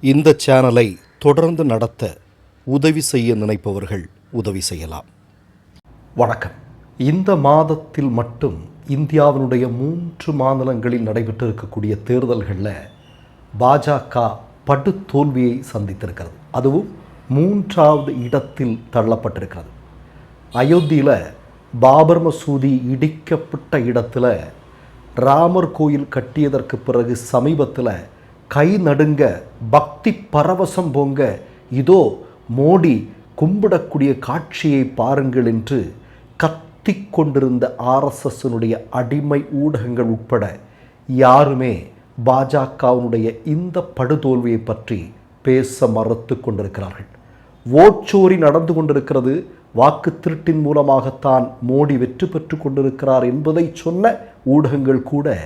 இந்த சேனலை தொடர்ந்து நடத்த உதவி செய்ய நினைப்பவர்கள் உதவி செய்யலாம். வணக்கம். இந்த மாதத்தில் மட்டும் இந்தியாவினுடைய மூன்று மாநிலங்களில் நடைபெற்றிருக்கக்கூடிய தேர்தல்களில் பாஜக படு தோல்வியை சந்தித்திருக்கிறது. அதுவும் மூன்றாவது இடத்தில் தள்ளப்பட்டிருக்கிறது. அயோத்தியில் பாபர் மசூதி இடிக்கப்பட்ட இடத்துல ராமர் கோயில் கட்டியதற்கு பிறகு சமீபத்தில் கை நடுங்க பக்தி பரவசம் போங்க இதோ மோடி கும்பிடக்கூடிய காட்சியை பாருங்கள் என்று கத்தி கொண்டிருந்த ஆர்எஸ்எஸ்னுடைய அடிமை ஊடகங்கள் உட்பட யாருமே பாஜகவினுடைய இந்த படுதோல்வியை பற்றி பேச மறுத்து கொண்டிருக்கிறார்கள். ஓட்சோரி நடந்து கொண்டிருக்கிறது. வாக்கு திருட்டின் மூலமாகத்தான் மோடி வெற்றி பெற்று கொண்டிருக்கிறார் என்பதை சொன்ன ஊடகங்கள் கூட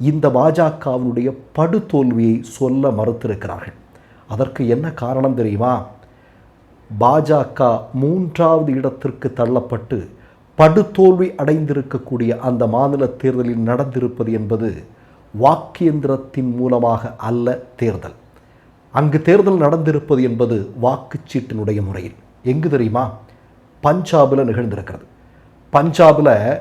இந்த பாஜகவினுடைய படுதோல்வியை சொல்ல மறுத்திருக்கிறார்கள். அதற்கு என்ன காரணம் தெரியுமா? பாஜக மூன்றாவது இடத்திற்கு தள்ளப்பட்டு படுதோல்வி அடைந்திருக்கக்கூடிய அந்த மாநில தேர்தலில் நடந்திருப்பது என்பது வாக்கியந்திரத்தின் மூலமாக அல்ல தேர்தல். அங்கு தேர்தல் நடந்திருப்பது என்பது வாக்குச்சீட்டினுடைய முறையில். எங்கு தெரியுமா? பஞ்சாபில் நிகழ்ந்திருக்கிறது. பஞ்சாபில்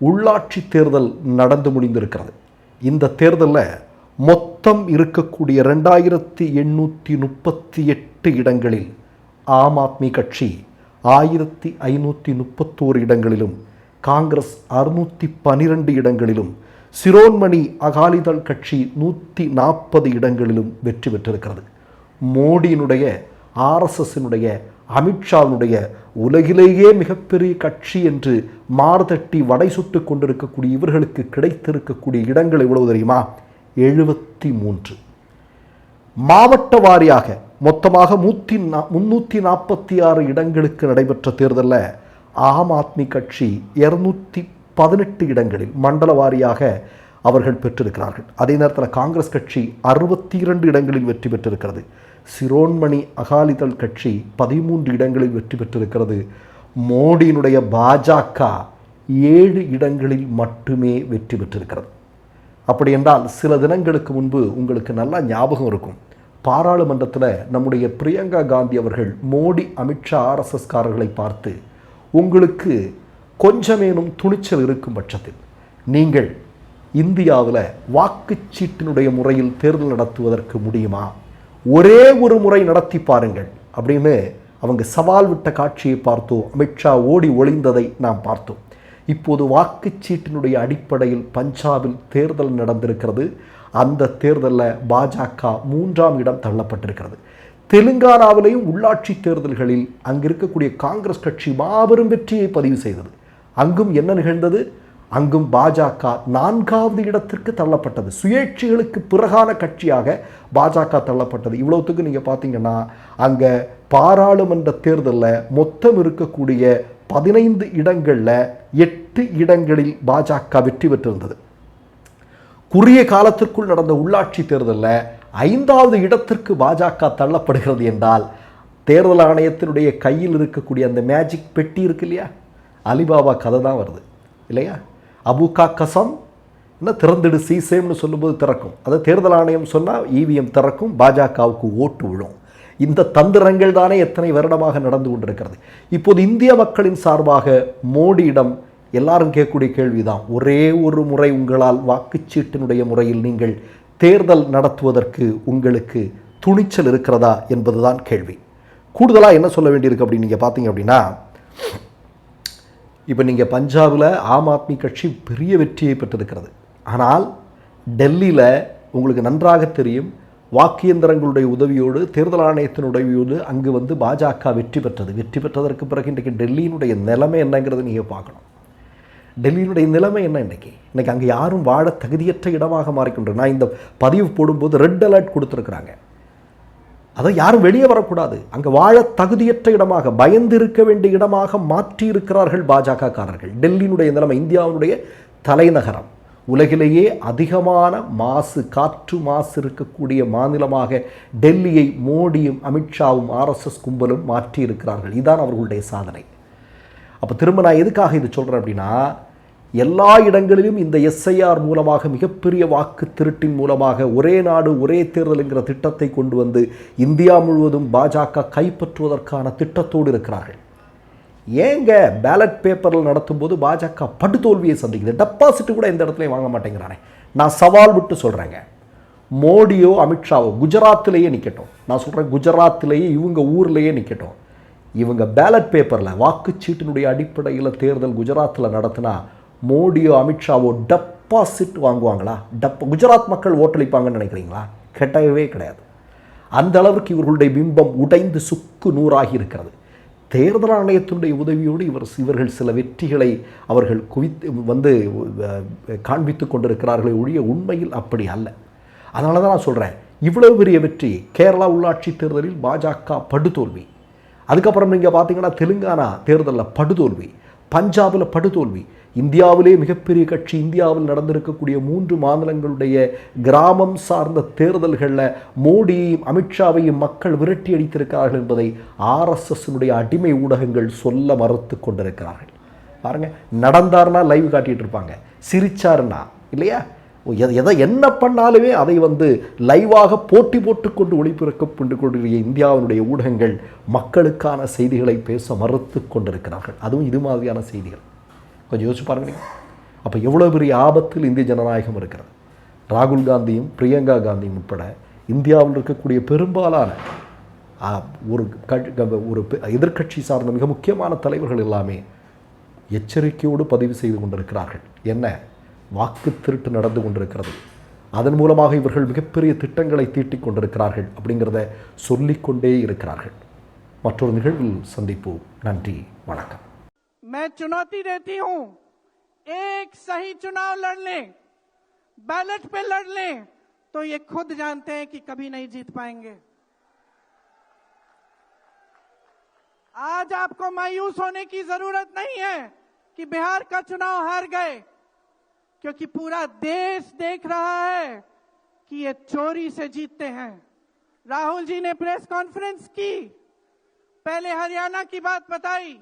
உள்ளாட்சி தேர்தல் நடந்து முடிந்திருக்கிறது. இந்த தேர்தலில் மொத்தம் இருக்கக்கூடிய ரெண்டாயிரத்தி எண்ணூற்றி முப்பத்தி எட்டு இடங்களில் ஆம் ஆத்மி கட்சி ஆயிரத்தி ஐநூற்றி முப்பத்தோரு இடங்களிலும் காங்கிரஸ் அறுநூற்றி பனிரெண்டு இடங்களிலும் சிரோன்மணி அகாலிதள் கட்சி நூற்றி நாற்பது இடங்களிலும் வெற்றி பெற்றிருக்கிறது. மோடியினுடைய ஆர்எஸ்எஸ்ஸினுடைய அமித்ஷாவினுடைய உலகிலேயே மிகப்பெரிய கட்சி என்று மார்தட்டி வடை சுட்டு கொண்டிருக்கக்கூடிய இவர்களுக்கு கிடைத்திருக்கக்கூடிய இடங்கள் எவ்வளவு தெரியுமா? எழுபத்தி மூன்று மாவட்ட வாரியாக மொத்தமாக நூற்றி நா முந்நூற்றி நாற்பத்தி ஆறு இடங்களுக்கு நடைபெற்ற தேர்தலில் ஆம் ஆத்மி கட்சி இரநூத்தி பதினெட்டு இடங்களில் மண்டல வாரியாக அவர்கள் பெற்றிருக்கிறார்கள். அதே நேரத்தில் காங்கிரஸ் கட்சி அறுபத்தி இரண்டு இடங்களில் வெற்றி பெற்றிருக்கிறது. சிரோன்மணி அகாலிதள் கட்சி பதிமூன்று இடங்களில் வெற்றி பெற்றிருக்கிறது. மோடியினுடைய பாஜக ஏழு இடங்களில் மட்டுமே வெற்றி பெற்றிருக்கிறது. அப்படி என்றால் சில தினங்களுக்கு முன்பு உங்களுக்கு நல்லா ஞாபகம் இருக்கும். பாராளுமன்றத்தில் நம்முடைய பிரியங்கா காந்தி அவர்கள் மோடி அமித்ஷா ஆர்எஸ்எஸ்காரர்களை பார்த்து உங்களுக்கு கொஞ்சமேனும் துணிச்சல் இருக்கும் பட்சத்தில் நீங்கள் இந்தியாவில் வாக்குச்சீட்டினுடைய முறையில் தேர்தல் நடத்துவதற்கு முடியுமா? ஒரே ஒரு முறை நடத்தி பாருங்கள் அப்படின்னு அவங்க சவால் விட்ட காட்சியை பார்த்தோம். அமித்ஷா ஓடி ஒளிந்ததை நாம் பார்த்தோம். இப்போது வாக்குச்சீட்டினுடைய அடிப்படையில் பஞ்சாபில் தேர்தல் நடந்திருக்கிறது. அந்த தேர்தலில் பாஜக மூன்றாம் இடம் தள்ளப்பட்டிருக்கிறது. தெலுங்கானாவிலேயும் உள்ளாட்சி தேர்தல்களில் அங்கு இருக்கக்கூடிய காங்கிரஸ் கட்சி மாபெரும் வெற்றியை பதிவு செய்தது. அங்கும் என்ன நிகழ்ந்தது? அங்கும் பாஜக நான்காவது இடத்திற்கு தள்ளப்பட்டது. சுயேட்சைகளுக்கு பிறகான கட்சியாக பாஜக தள்ளப்பட்டது. இவ்வளோத்துக்கு நீங்கள் பார்த்தீங்கன்னா அங்கே பாராளுமன்ற தேர்தலில் மொத்தம் இருக்கக்கூடிய பதினைந்து இடங்களில் எட்டு இடங்களில் பாஜக வெற்றி பெற்றிருந்தது. குறுகிய காலத்திற்குள் நடந்த உள்ளாட்சி தேர்தலில் ஐந்தாவது இடத்திற்கு பாஜக தள்ளப்படுகிறது என்றால் தேர்தல் ஆணையத்தினுடைய கையில் இருக்கக்கூடிய அந்த மேஜிக் பெட்டி இருக்கு இல்லையா? அலிபாபா கதை தான் வருது. இல்லையா? அபுகா கசம் என்ன திறந்துடு சீசேம்னு சொல்லும்போது திறக்கும். அதை தேர்தல் ஆணையம் சொன்னால் இவிஎம் திறக்கும் பாஜகவுக்கு ஓட்டு விழும். இந்த தந்திரங்கள் தானே எத்தனை வருடமாக நடந்து கொண்டிருக்கிறது. இப்போது இந்திய மக்களின் சார்பாக மோடியிடம் எல்லாரும் கேட்கக்கூடிய கேள்விதான். ஒரே ஒரு முறை உங்களால் வாக்குச்சீட்டினுடைய முறையில் நீங்கள் தேர்தல் நடத்துவதற்கு உங்களுக்கு துணிச்சல் இருக்கிறதா என்பதுதான் கேள்வி. கூடுதலாக என்ன சொல்ல வேண்டியிருக்கு அப்படின்னு நீங்கள் பார்த்தீங்க அப்படின்னா இப்போ நீங்கள் பஞ்சாபில் ஆம் ஆத்மி கட்சி பெரிய வெற்றியை பெற்றிருக்கிறது. ஆனால் டெல்லியில் உங்களுக்கு நன்றாக தெரியும் வாக்கியந்திரங்களுடைய உதவியோடு தேர்தல் ஆணையத்தின் உதவியோடு அங்கு வந்து பாஜக வெற்றி பெற்றது. வெற்றி பெற்றதற்கு பிறகு இன்றைக்கு டெல்லியினுடைய நிலைமை என்னங்கிறத நீங்கள் பார்க்கணும். டெல்லியினுடைய நிலைமை என்ன இன்றைக்கி? இன்றைக்கி அங்கே யாரும் வாழ தகுதியற்ற இடமாக மாறிக்கொண்டு நான் இந்த பதிவு போடும்போது ரெட் அலர்ட் கொடுத்துருக்குறாங்க. அதை யாரும் வெளியே வரக்கூடாது. அங்கே வாழ தகுதியற்ற இடமாக பயந்து இருக்க வேண்டிய இடமாக மாற்றி இருக்கிறார்கள் பாஜக காரர்கள் டெல்லியினுடைய நிலைமை இந்தியாவினுடைய தலைநகரம். உலகிலேயே அதிகமான மாசு காற்று மாசு இருக்கக்கூடிய மாநிலமாக டெல்லியை மோடியும் அமித்ஷாவும் ஆர்எஸ்எஸ் கும்பலும் மாற்றி இருக்கிறார்கள் இதுதான் அவர்களுடைய சாதனை. அப்போ திரும்ப நான் எதுக்காக இது சொல்கிறேன் அப்படின்னா எல்லா இடங்களிலும் இந்த எஸ்ஐஆர் மூலமாக மிகப்பெரிய வாக்கு திருட்டின் மூலமாக ஒரே நாடு ஒரே தேர்தலுங்கிற திட்டத்தை கொண்டு வந்து இந்தியா முழுவதும் பாஜக கைப்பற்றுவதற்கான திட்டத்தோடு இருக்கிறார்கள். ஏங்க பேலட் பேப்பரில் நடத்தும்போது பாஜக படுதோல்வியை சந்திக்குது. டெபாசிட் கூட எந்த இடத்துலையும் வாங்க மாட்டேங்கிறானே. நான் சவால் விட்டு சொல்கிறேங்க மோடியோ அமித்ஷாவோ குஜராத்திலேயே நிற்கட்டும் நான் சொல்கிறேன் குஜராத்திலேயே இவங்க ஊர்லேயே நிற்கட்டும் இவங்க பேலட் பேப்பரில் வாக்குச்சீட்டினுடைய அடிப்படையில் தேர்தல் குஜராத்தில் நடத்தினா மோடியோ அமித்ஷாவோ டெபாசிட் வாங்குவாங்களா? டப் குஜராத் மக்கள் ஓட்டளிப்பாங்கன்னு நினைக்கிறீங்களா? கெட்டவே கிடையாது. அந்த அளவுக்கு இவர்களுடைய பிம்பம் உடைந்து சுக்கு நூறாகி இருக்கிறது. தேர்தல் ஆணையத்தினுடைய உதவியோடு இவர் இவர்கள் சில வெற்றிகளை அவர்கள் குவித்து வந்து காண்பித்து கொண்டிருக்கிறார்களே ஒழிய உண்மையில் அப்படி அல்ல. அதனால தான் நான் சொல்கிறேன் இவ்வளவு பெரிய வெற்றி கேரளா உள்ளாட்சி தேர்தலில் பாஜக படுதோல்வி. அதுக்கப்புறம் நீங்கள் பார்த்தீங்கன்னா தெலுங்கானா தேர்தலில் படுதோல்வி. பஞ்சாபில் படுதோல்வி. இந்தியாவிலே மிகப்பெரிய கட்சி இந்தியாவில் நடந்திருக்கக்கூடிய மூன்று மாநிலங்களுடைய கிராமம் சார்ந்த தேர்தல்களில் மோடியையும் அமித்ஷாவையும் மக்கள் விரட்டி அடித்திருக்கிறார்கள் என்பதை ஆர்எஸ்எஸ்னுடைய அடிமை ஊடகங்கள் சொல்ல மறுத்து கொண்டிருக்கிறார்கள். பாருங்க நடந்தாருன்னா லைவ் காட்டிகிட்டு இருப்பாங்க சிரிச்சாருன்னா இல்லையா? எதை எதை என்ன பண்ணாலுமே அதை வந்து லைவாக போட்டி போட்டுக்கொண்டு ஒளிபரக்கப்பட்டு கொண்டிருக்கிற இந்தியாவினுடைய ஊடகங்கள் மக்களுக்கான செய்திகளை பேச மறுத்து கொண்டிருக்கிறார்கள். அதுவும் இது மாதிரியான செய்திகள். கொஞ்சம் யோசிச்சு பாருங்க அப்போ எவ்வளோ பெரிய ஆபத்தில் இந்திய ஜனநாயகம் இருக்கிறது. ராகுல் காந்தியும் பிரியங்கா காந்தியும் உட்பட இந்தியாவில் இருக்கக்கூடிய பெரும்பாலான ஒரு ஒரு எதிர்கட்சி எதிர்க்கட்சி சார்ந்த மிக முக்கியமான தலைவர்கள் எல்லாமே எச்சரிக்கையோடு பதிவு செய்து கொண்டிருக்கிறார்கள். என்ன? வாக்கு திருட்டு நடந்து கொண்டிருக்கிறது அதன் மூலமாக இவர்கள் மிகப்பெரிய திட்டங்களை தீட்டிக் கொண்டிருக்கிறார்கள் அப்படிங்கிறத சொல்லிக்கொண்டே இருக்கிறார்கள் மற்றொரு நிகழ்வில் சந்திப்போம் நன்றி வணக்கம் मैं चुनौती देती हूं एक सही चुनाव लड़ लें बैलेट पे लड़ लें तो ये खुद जानते हैं कि कभी नहीं जीत पाएंगे आज आपको मायूस होने की जरूरत नहीं है कि बिहार का चुनाव हार गए क्योंकि पूरा देश देख रहा है कि ये चोरी से जीतते हैं। राहुल जी ने प्रेस कॉन्फ्रेंस की। पहले हरियाणा की बात बताई,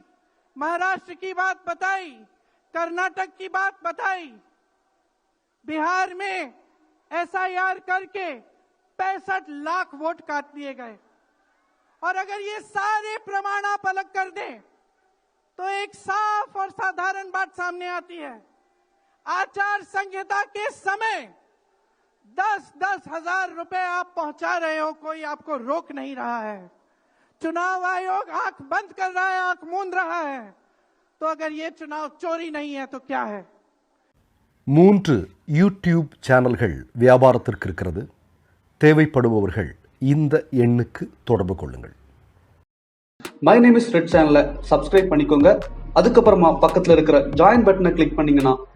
महाराष्ट्र की बात बताई, कर्नाटक की बात बताई। बिहार में एसआईआर करके पैंसठ लाख वोट काट दिए गए। और अगर ये सारे प्रमाण आप अलग कर दें तो एक साफ़ और साधारण बात सामने आती है। आचार संहिता के समय दस दस हजार रुपए आप पहुंचा रहे हो कोई आपको रोक नहीं रहा है चुनाव आयोग आंख बंद कर रहा है आंख मूंद रहा है तो अगर ये चुनाव चोरी नहीं है तो क्या है மூன்று யூடியூப் சேனல்கள் வியாபாரத்திற்கு இருக்கிறது தேவைப்படுபவர்கள் இந்த எண்ணுக்கு தொடர்பு கொள்ளுங்கள் மை நேம் இஸ் ரெட் சேனலை சப்ஸ்கிரைப் பண்ணிக்கோங்க அதுக்கப்புறமா பக்கத்தில் இருக்கிற ஜாயின் பட்டனை கிளிக் பண்ணீங்கன்னா